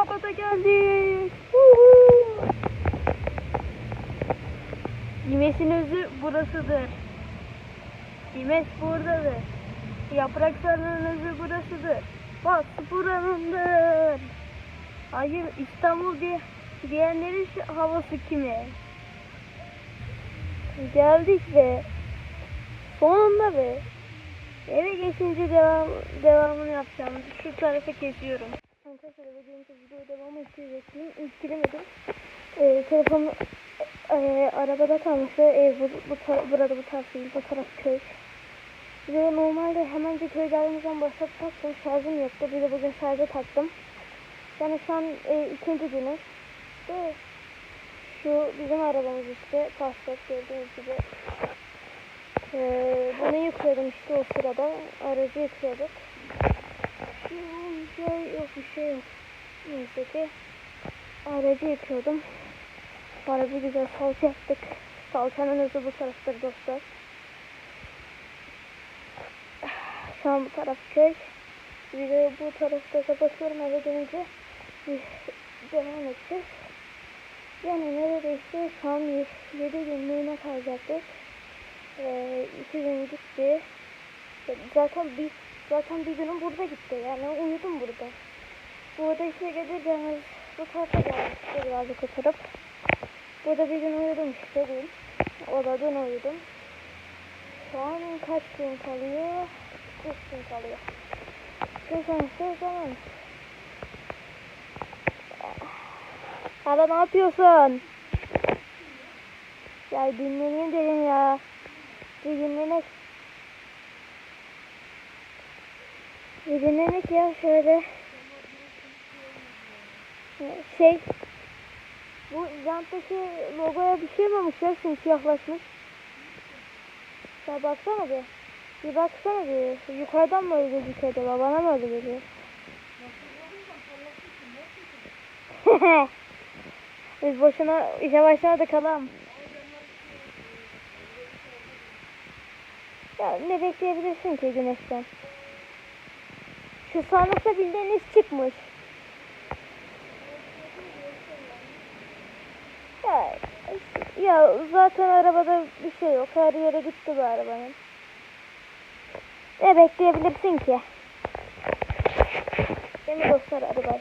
Akat'a geldik. İmes'in özü burasıdır. İmes buradadır. Yaprak sarının özü burasıdır. Bak buranındır. Hayır İstanbul diye diyenlerin havası kime? Geldik be. Sonunda be. Eve geçince devam, devamını yapacağım. Şu tarafa kesiyorum. Arkadaşlar bugünkü videoya devam edecektim. İlk giremedim. Ee, telefon e, arabada kalmıştı. Ev bu, bu burada bu taraf değil. Bu taraf köy. Ve normalde hemen bir köy dairemizden başlatıp taktım. Şarjım yoktu. Bir de bugün şarja taktım. Yani şu an e, ikinci günü. Ve şu bizim arabamız işte. Passport gördüğünüz gibi. Ee, bunu yüklüyordum işte o sırada. Aracı yüklüyorduk. Bir şey yok bir şey yok. Neyse ki aracı yıkıyordum. Aracı güzel salça yaptık. Salçanın özü bu taraftır dostlar. Şu an bu taraf köy. De bu tarafta kapatıyorum eve dönünce devam edeceğiz. Yani neredeyse şu an 7 günlüğüne kalacaktık. Ee, iki gün gitti. Zaten bir zaten bir günüm burada gitti. Yani uyudum burada. Burada işe gelirken bu tarafa gelmişti birazcık oturup. Burada bir gün uyudum işte dün. O da dün uyudum. Şu an kaç gün kalıyor? 3 gün kalıyor. Güzel zaman. Hala ne yapıyorsun? Ya dinleneyim dedim ya. Bir dinlenek. Bir dinlenek ya şöyle. Şey. Bu janttaki logoya bir şey mi olmuş ya simsiyahlaşmış? Ya baksana bir. Bir baksana bir. Yukarıdan mı öyle gözüküyor acaba? Bana mı öyle geliyor? Biz boşuna işe başlamadık adam. Ya ne bekleyebilirsin ki güneşten? Şu bildiğiniz çıkmış. Ya, ya zaten arabada bir şey yok. Her yere gitti bu arabanın. Ne bekleyebilirsin ki? Değil mi dostlar? Bay.